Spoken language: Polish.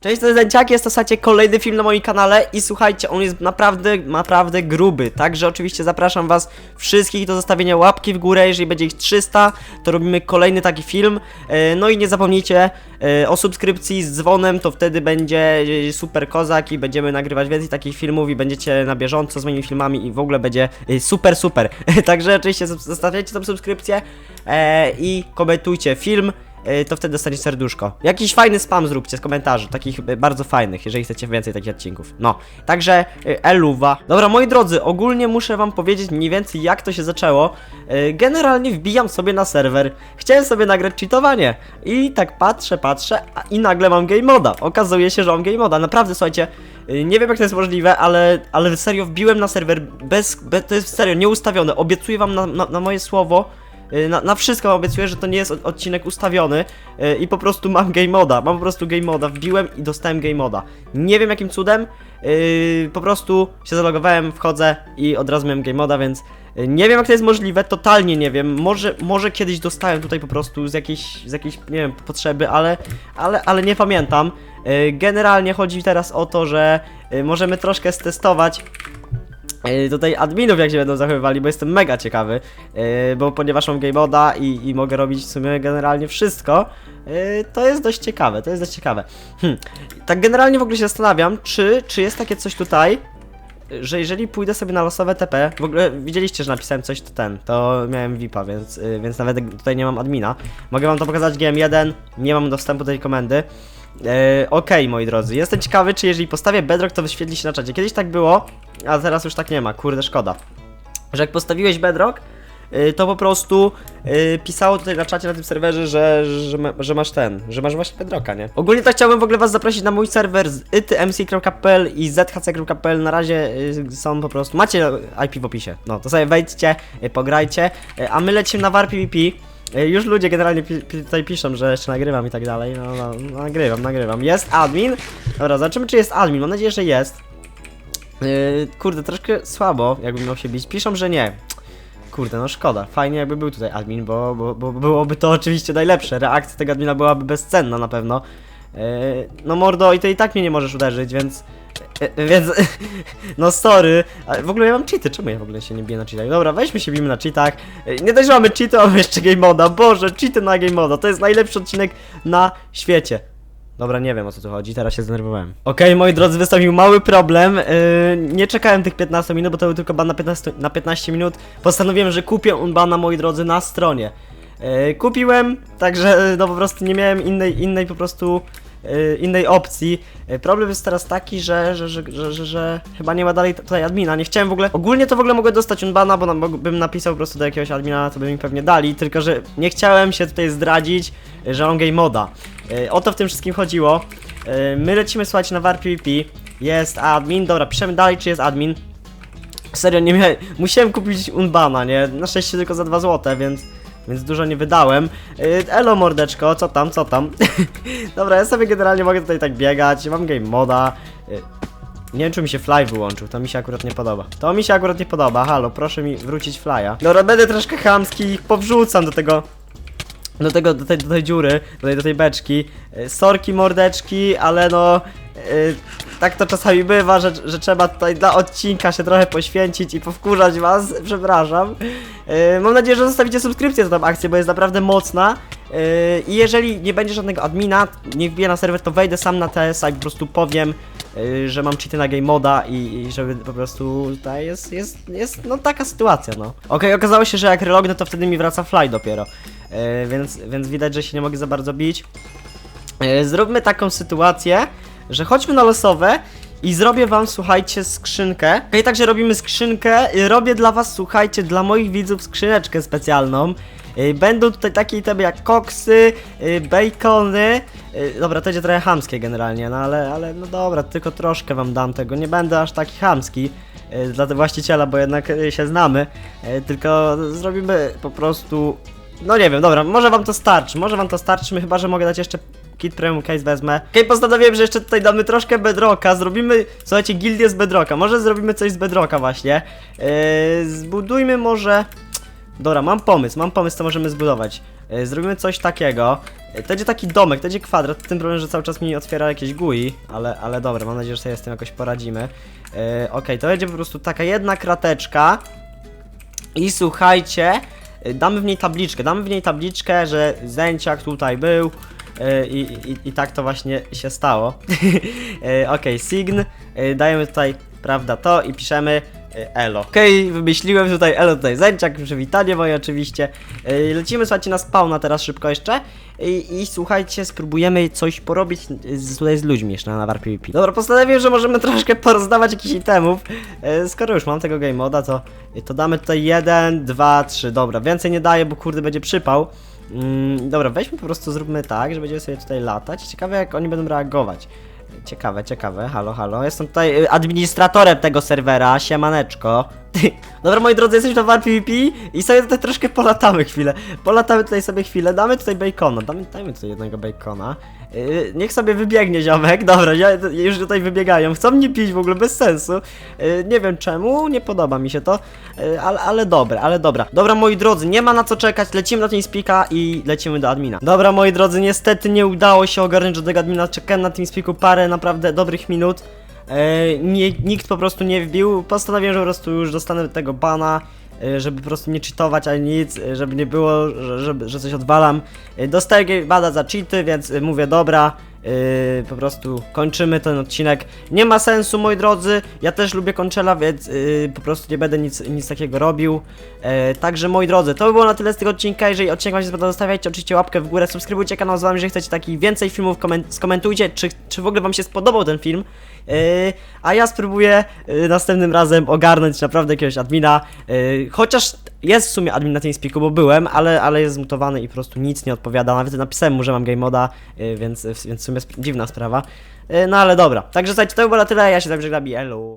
Cześć, to jest Zęciak, jest to słuchajcie kolejny film na moim kanale i słuchajcie, on jest naprawdę, naprawdę gruby, także oczywiście zapraszam was wszystkich do zostawienia łapki w górę, jeżeli będzie ich 300, to robimy kolejny taki film, E, no i nie zapomnijcie e, o subskrypcji z dzwonem, to wtedy będzie super kozak i będziemy nagrywać więcej takich filmów i będziecie na bieżąco z moimi filmami i w ogóle będzie e, super, super, także oczywiście zos- zostawiajcie tą subskrypcję i komentujcie film, to wtedy dostaniesz serduszko. Jakiś fajny spam zróbcie z komentarzy, takich y, bardzo fajnych, jeżeli chcecie więcej takich odcinków. No, także y, eluwa. Dobra, moi drodzy, ogólnie muszę wam powiedzieć mniej więcej jak to się zaczęło. Generalnie wbijam sobie na serwer, chciałem sobie nagrać cheatowanie i tak patrzę, patrzę i nagle mam game moda. Okazuje się, że mam game moda. Naprawdę, słuchajcie, nie wiem jak to jest możliwe, ale, ale serio wbiłem na serwer bez, bez to jest serio nieustawione. Obiecuję wam na, na, na moje słowo, Na, na wszystko obiecuję, że to nie jest od- odcinek ustawiony y, i po prostu mam game moda. Mam po prostu game moda. Wbiłem i dostałem game moda. Nie wiem jakim cudem. y, po prostu się zalogowałem, wchodzę i od razu miałem game moda, więc y, nie wiem jak to jest możliwe, totalnie nie wiem. Może, może kiedyś dostałem tutaj po prostu z jakiejś, z jakiejś nie wiem, potrzeby, ale, ale, ale nie pamiętam. Y, Generalnie chodzi teraz o to, że y, możemy troszkę stestować tutaj adminów jak się będą zachowywali, bo jestem mega ciekawy, e, bo ponieważ mam game moda i, i mogę robić w sumie generalnie wszystko, e, to jest dość ciekawe, to jest dość ciekawe. Hm. Tak generalnie w ogóle się zastanawiam, czy, czy jest takie coś tutaj, że jeżeli pójdę sobie na losowe TP, w ogóle widzieliście, że napisałem coś, to ten, to miałem VIPa, więc, y, więc nawet tutaj nie mam admina. Mogę wam to pokazać GM1, nie mam dostępu do tej komendy. E, Okej, moi drodzy, jestem ciekawy, czy jeżeli postawię bedrock, to wyświetli się na czacie. Kiedyś tak było, a teraz już tak nie ma, kurde, szkoda. Że jak postawiłeś bedrock, y, to po prostu y, pisało tutaj na czacie na tym serwerze, że, że, że masz ten, że masz właśnie bedrocka, nie? Ogólnie to chciałbym w ogóle was zaprosić na mój serwer z itmc.pl i zhc.pl. Na razie y, są po prostu, macie IP w opisie. No, to sobie wejdźcie, y, pograjcie, y, a my lecimy na VAR PvP. Y, Już ludzie generalnie pi pi tutaj piszą, że jeszcze nagrywam i tak dalej. No, no, no, nagrywam, nagrywam. Jest admin. Dobra, zobaczymy czy jest admin. Mam nadzieję, że jest. Yy, kurde, troszkę słabo, jakby miał się bić. Piszą, że nie. Kurde, no szkoda. Fajnie jakby był tutaj admin, bo, bo, bo byłoby to oczywiście najlepsze. Reakcja tego admina byłaby bezcenna na pewno. Yy, no mordo, i to i tak mnie nie możesz uderzyć, więc... yy, Więc... No. Ale w ogóle ja mam cheaty, czemu ja w ogóle się nie biję na cheatach? Dobra, weźmy się bijmy na cheatach. Yy, Nie dość, że mamy cheaty, mamy jeszcze game moda. Boże, cheaty na game moda. To jest najlepszy odcinek na świecie. Dobra, nie wiem o co tu chodzi, teraz się zdenerwowałem. Okej, moi drodzy, wystąpił mały problem. Yy, nie czekałem tych 15 minut, bo to był tylko ban na 15, na 15 minut. Postanowiłem, że kupię unbana, moi drodzy, na stronie. Yy, kupiłem, także yy, no po prostu nie miałem innej, innej po prostu yy, innej opcji. Problem jest teraz taki, że, że, że, że, że, że chyba nie ma dalej tutaj admina. Nie chciałem w ogóle. Ogólnie to w ogóle mogę dostać unbana, bo bym napisał po prostu do jakiegoś admina, to by mi pewnie dali. Tylko, że nie chciałem się tutaj zdradzić, że mam moda. O to w tym wszystkim chodziło. My lecimy słuchajcie na VAR PvP. Jest admin, dobra, piszemy dalej, czy jest admin. Serio, nie miałem. Musiałem kupić unbana, nie? Na szczęście tylko za 2 złote, więc. Więc dużo nie wydałem. Yy, elo mordeczko, co tam, co tam? Dobra, ja sobie generalnie mogę tutaj tak biegać, mam game moda. Yy, nie wiem, czy mi się fly wyłączył, to mi się akurat nie podoba. To mi się akurat nie podoba, halo, proszę mi wrócić fly'a. Dobra, będę troszkę chamski, powrzucam do tego do tego, do tej, do tej dziury, do tej, do tej beczki. E, Sorki, mordeczki, ale no. e, tak to czasami bywa, że, że trzeba tutaj dla odcinka się trochę poświęcić i powkurzać was, przepraszam. E, mam nadzieję, że zostawicie subskrypcję za tą akcję, bo jest naprawdę mocna. E, I jeżeli nie będzie żadnego admina, nie wbiję na serwer, to wejdę sam na TS i po prostu powiem, e, że mam cheaty na game moda i, żeby po prostu tutaj jest, jest, jest no taka sytuacja, no. Okej, okazało się, że jak relognę, to wtedy mi wraca fly dopiero. Więc, więc widać, że się nie mogę za bardzo bić. Zróbmy taką sytuację, że chodźmy na losowe i zrobię wam, słuchajcie, skrzynkę. Okej, także robimy skrzynkę. Y, Robię dla was, słuchajcie, dla moich widzów skrzyneczkę specjalną. Y, Będą tutaj takie itemy jak koksy, y, bacony. Dobra, to będzie trochę hamskie generalnie, no ale, ale no dobra, tylko troszkę wam dam tego. Nie będę aż taki hamski dla właściciela, bo jednak się znamy. Tylko zrobimy po prostu no nie wiem, dobra, może wam to starczy, może wam to starczy, chyba, że mogę dać jeszcze kit premium case wezmę. Okej, postanowiłem, że jeszcze tutaj damy troszkę bedrocka, zrobimy, słuchajcie, gildię z bedrocka, może zrobimy coś z bedrocka właśnie. Yy, zbudujmy może... Dobra, mam pomysł, mam pomysł, co możemy zbudować. E, Zrobimy coś takiego. E, To będzie taki domek, to będzie kwadrat. Tym problem, że cały czas mi otwiera jakieś GUI, ale, ale dobra, mam nadzieję, że sobie z tym jakoś poradzimy. E, Okej, to będzie po prostu taka jedna krateczka. I słuchajcie, y, damy w niej tabliczkę, damy w niej tabliczkę, że Zęciak tutaj był i, i, i tak to właśnie się stało. Y, Okej, sign, y, dajemy tutaj, prawda, to i piszemy elo. Okej, wymyśliłem tutaj elo, tutaj Zęciak, przywitanie moje oczywiście. Lecimy, słuchajcie, na spawna teraz szybko jeszcze. I, I słuchajcie, spróbujemy coś porobić z, tutaj z ludźmi jeszcze na War PvP. Dobra, postanowiłem, że możemy troszkę porozdawać jakichś itemów. E, skoro już mam tego game moda, to, to damy tutaj 1, 2, 3. Dobra, więcej nie daję, bo kurde będzie przypał. Mm, dobra, weźmy po prostu, zróbmy tak, że będziemy sobie tutaj latać. Ciekawe jak oni będą reagować. Ciekawe, ciekawe, halo, halo. Jestem tutaj y, administratorem tego serwera, siemaneczko. Dobra, moi drodzy, jesteśmy na War PvP i sobie tutaj troszkę polatamy chwilę. Polatamy tutaj sobie chwilę, damy tutaj bacona, damy, dajmy tutaj jednego bacona. Yy, niech sobie wybiegnie ziomek, dobra, już tutaj wybiegają. Chcą mnie pić w ogóle, bez sensu. Yy, nie wiem czemu, nie podoba mi się to, yy, ale, ale dobra, ale dobra. Dobra, moi drodzy, nie ma na co czekać, lecimy na TeamSpeaka i lecimy do admina. Dobra, moi drodzy, niestety nie udało się ogarnąć do tego admina, czekałem na TeamSpeaku parę naprawdę dobrych minut. E, nie, nikt po prostu nie wbił. Postanowiłem, że po prostu już dostanę tego bana, e, żeby po prostu nie cheatować ani nic, e, żeby nie było, że, żeby, że coś odwalam. Dostaję bana za cheaty, więc mówię dobra. E, po prostu kończymy ten odcinek. Nie ma sensu, moi drodzy. Ja też lubię Conchela, więc e, po prostu nie będę nic, nic takiego robił. E, także moi drodzy, to by było na tyle z tego odcinka. Jeżeli odcinek Wam się spodobał, zostawiajcie oczywiście łapkę w górę, subskrybujcie kanał z Wami, jeżeli chcecie takich więcej filmów, komen- skomentujcie, czy, czy w ogóle Wam się spodobał ten film. Yy, a ja spróbuję yy, następnym razem ogarnąć naprawdę jakiegoś admina. Yy, chociaż jest w sumie admin na TeamSpeaku, bo byłem, ale, ale jest zmutowany i po prostu nic nie odpowiada. Nawet napisałem mu, że mam game moda, yy, więc, więc w sumie dziwna sprawa. Yy, no ale dobra. Także słuchajcie, to by było na tyle. Ja się tam i elu.